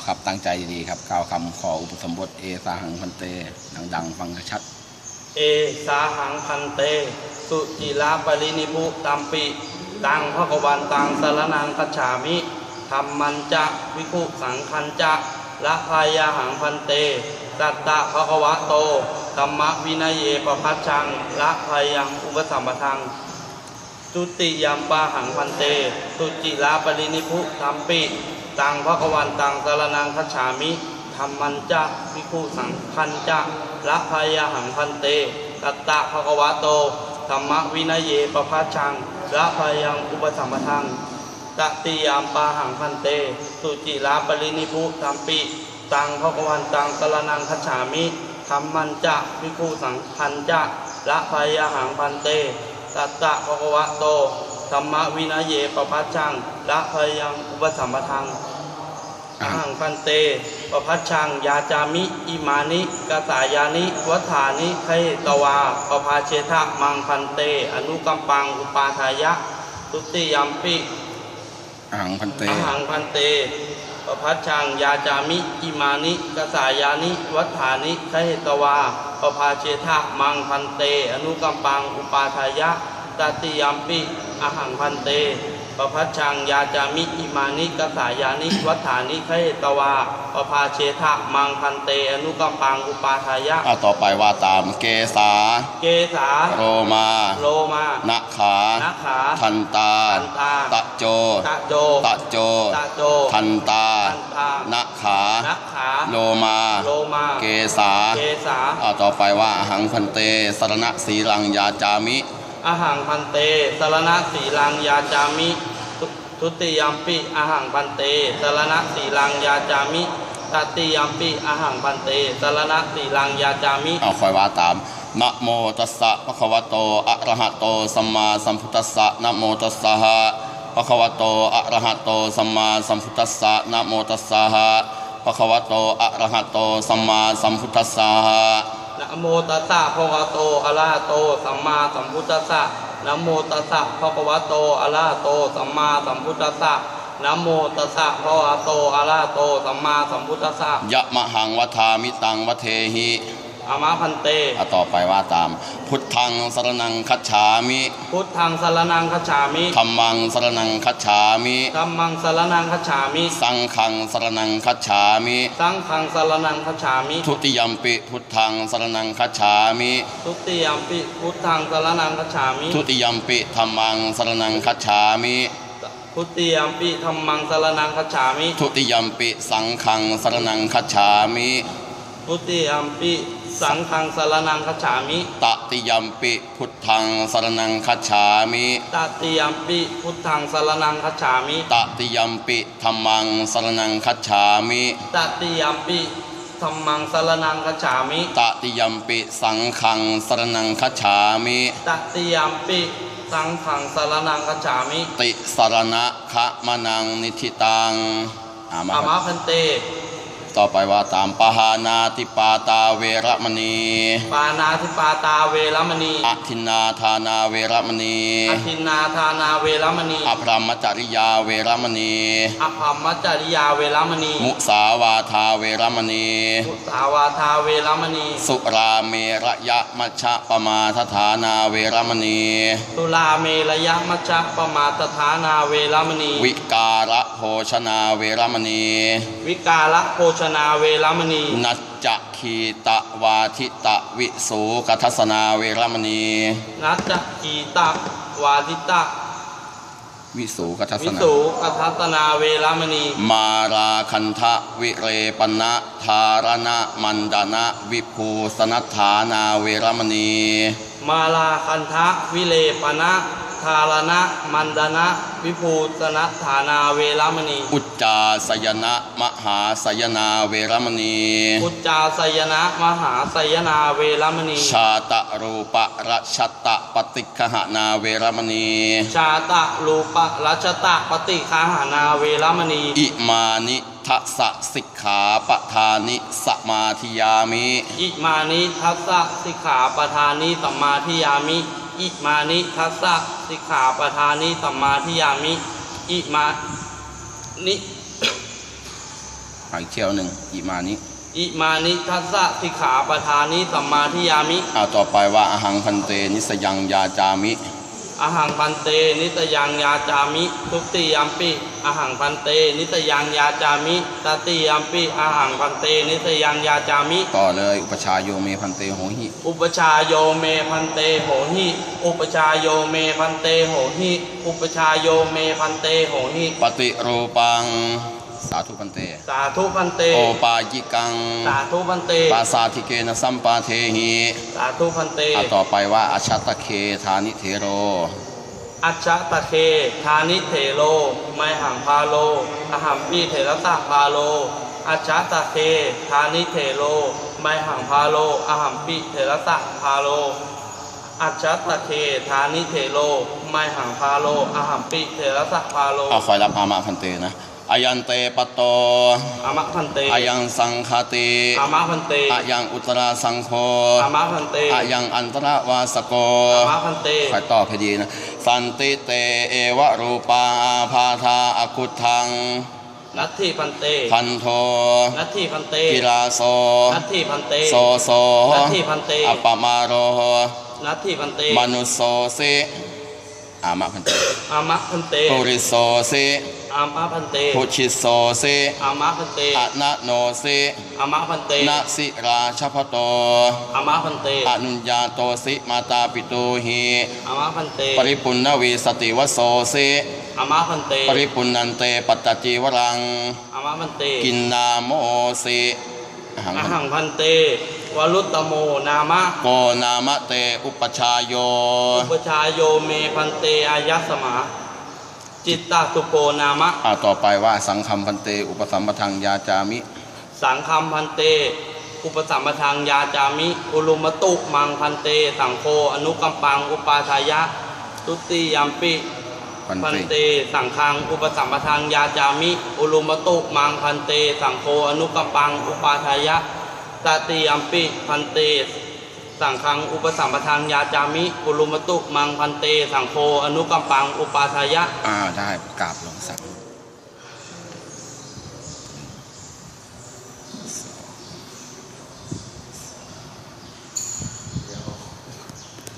เอาครับตั้งใจดีๆครับกล่าวคำขออุปสมบทเอสาหังพันเต ดังๆ ฟังชัด เอสาหังพันเต สุจิลาปรินิพุตัมปิตังพระกวันตังสารนังคัจฉามิธรรมันจะวิคุสังคันจะละพายาหังพันเตตัตตะภะควะโตธรรมวินัยเยปพัชชังละพายังอุปสัมปทังจุติยามปาหังพันเตสุจิลาปรินิพุตัมปิ ตังพระกวันตังสารนังคัจฉามิธรรมันจะวิคุสังคันจะละพายาหังพันเตตัตตะภะควะโตธรรมวินัยเยปพัชชังละพายังอุปสัมปทังตติยามปาหังพันเต สุจิลาปรินิพุตัมปิตังพระกวันตังสรนังคัจฉามิธรรมันจะวิคุสังคันจะละพายาหังพันเตตัตตะภะควะโตธรรมวินัยเยปพัชชังละพายังอุปสัมปทัง อาอะหังพันเตปพัชชัง ยาจามิ อิมานิกาสายานิวัฏานิไคตวาปภาเชทะมังพันเต อนุกัมปังอุปาทายะ ตุติยัมปิอาหังพันเตอาหังพันเตปพัชชัง ยาจามิ อิมานิกาสายานิวัฏานิไคตวาปภาเชทะมังพันเต อนุกัมปังอุปาทายะตติยัมปิอาหังพันเต ปพัชชังยาจามิอิมานิกาสายานิวัฏานิไคตวาปภาเชทะมังพันเตอนุกัมปังอุปาทายะเอาต่อไปว่าตามเกสา เกสาโรมาโลมานะขานาขาทันตาทันตาตะโจตะโจตะโจตะโจทันตาทันตานะขานักขาโลมาโลมาเกสาเกสาเอาต่อไปว่าอาหังพันเตสรณะสีลังยาจามิ อาหังพันเต สรณะสีลังยาจามิ ทุติยัมปิอาหังพันเต สรณะสีลังยาจามิตติยัมปิอาหังพันเต สรณะสีลังยาจามิ เอาคอยว่าตามนะโมตัสสะภะคะวะโต อะระหะโต สัมมาสัมพุทธัสสะนะโมตัสสะภะคะวะโต อะระหะโต สัมมาสัมพุทธัสสะนะโมตัสสะภะคะวะโต อะระหะโต สัมมาสัมพุทธัสสะ นะโมตัสสะภะคะวะโตอะระหะโต สัมมาสัมพุทธัสสะนะโมตัสสะภะคะวะโตอะระหะโต สัมมาสัมพุทธัสสะนะโมตัสสะภะคะวะโตอะระหะโต สัมมาสัมพุทธัสสะยะมะหังวทามิตังวเทหิ อามาพันเตอะต่อไปว่าตาม พุทธังสรนังคัจฉามิพุทธังสรนังคัจฉามิธัมมังสรนังคัจฉามิ ธัมมังสรนังคัจฉามิ สังฆังสรนังคัจฉามิ สังฆังสรนังคัจฉามิ ทุติยัมปิพุทธังสรนังคัจฉามิ ทุติยัมปิพุทธังสรนังคัจฉามิ ทุติยัมปิธัมมังสรนังคัจฉามิทุติยัมปิธัมมังสรนังคัจฉามิ ทุติยัมปิสังฆังสรนังคัจฉามิทุติยัมปิ สังฆังสรนังคัจฉามิตติยัมปิพุทธังสรนังคัจฉามิตติยัมปิพุทธังสรนังคัจฉามิตติยัมปิธัมมังสรนังคัจฉามิตติยัมปิธัมมังสรนังคัจฉามิตติยัมปิสังฆังสรนังคัจฉามิตติยัมปิสังฆังสรนังคัจฉามิ ติสรณะคะมะนังนิธิตังอ่ามาอามาพันเต ต่อไปว่าตามปหานาติปาตาเวระมณี ปานาธิปาตาเวรมณี อทินนาทานาเวระมณี อทินนาทานาเวรมณี อภรมจริยาเวระมณี อภัมมจริยาเวรมณี มุสาวาทาเวระมณี มุสาวาทาเวรมณี สุราเมระยะมัชฌะปมาทฐานาเวระมณี ตุลาเมระยะมัจจปมาตฐานาเวรมณี วิการะโภชนาเวระมณี วิกาละโภชนาเวรมณี นัจจะคีตะวาทิตะวิสูกัทสนาเวระมณีนัจจกีตะวาทิตะวิสูกัทสวินาสูกัทัสนาเวรมณี มาราคันทะวิเรปนะธารณะมันดนะวิภูสนัฏฐานาเวระมณี มาลาคันทะวิเลปนะ ทารณะ มันดนะ วิภูสนัฐานาเวรมณี อุจจาสยนะมหาสยนาเวระมณี อุจจาสยนะมหาสยนาเวรมณี ชาตะรูปะระชัตตะปฏิคหนาเวระมณี ชาตะรูปะรัชตะปฏิคาหานาเวรมณี อิมานิทัสสะสิกขาปทานิสมาธิยามิ อิมานิทัสสะสิกขาปทานิสัมมาทิยามิ อิมานิทัสสะสิกขาปทานิสัมมาทิยามิ อิมานิอ่าอีกเที่ยวหนึ่งอิมานิอิมานิทัสสะสิกขาปทานิสัมมาทิยามิอ่าต่อไปว่าอาหังพันเตนิสยังยาจามิ อาหังพันเต นิตยังยาจามิ ทุติยัมปิอาหังพันเต นิตยังยาจามิตติยัมปิอาหังพันเต นิตยังยาจามิ ต่อเลย อุปชฌายโยเมพันเตโหหิ อุปชาโยเมพันเตโหหิ อุปชาโยเมพันเตโหหิ อุปชาโยเมพันเตโหหิ ปฏิรูปัง สาธุพันเต สาธุพันเต โอปายิกัง สาธุพันเต ปาสาธิเกนะสัมปาเทหิสาธุพันเตอ่าต่อไปว่าอาชัตตเคธานิเทโร อัจฉตะเค ทานิเถโลไมหังพาโล อหัมปีเถระตะพาโล อัจฉตะเค ทานิเถโลไมหังพาโล อหัมปีเถระตะพาโล อัจฉตะเค ทานิเถโลไมหังพาโล อหัมปีเถระตะพาโล เอาคอยรับอามะพันเตนะ อายันเตปะโตอามะพันเตอายังสังคติอามะพันเตอายังอุตราสังโฆอามะพันเตอายังอันตรวาสโกอามะพันเตคอยตอบให้ดีนะ สันติเตเอวะรูปาอาพาธาอคุทังนัตถิพันเต พันโท นัตถิพันเตกิลาโซ นัตถิพันเต โซโซ นัตถิพันเต อัปปมาโร นัตถิพันเต มนุสโสสิ อามะพันเตอามะพันเตปุริโสสิอามะพันเตพุชิโสสิอามะพันเตอะนะโนสิอามะพันเตนะสิราชพโตอามะพันเตอนุญญาโตสิมาตาปิตูหิอามะพันเตปริปุณณวีสติวโสสิอามะพันเตปริปุณนันเตปัตตจีวรังอามะพันเตกินนาโมสิอหังอหังพันเต วรุตตโมนามะโกนามะเตอุปชายโย อุปชายโยเมพันเตอายัสสมา จิตตสุโกนามะอ่าต่อไปว่าสังคมพันเตอุปสัมปทังยาจามิ สังคัมพันเต อุปสัมปทางยาจามิ อุลุมตุมังพันเต สังโฆอนุกัมปังอุปาทายะ ตุติยัมปิพันพันเตเตสังฆังอุปสัมปทางยาจามิ อุลุมตุมังพันเต สังโฆอนุกัมปังอุปาทายะ ตติยัมปิพันเตสังคังอุปสัมปทานยาจามิปุลุมตุมังพันเต สังโคอนุกัมปังอุปาทายะ อ่าได้กราบหลวงสัก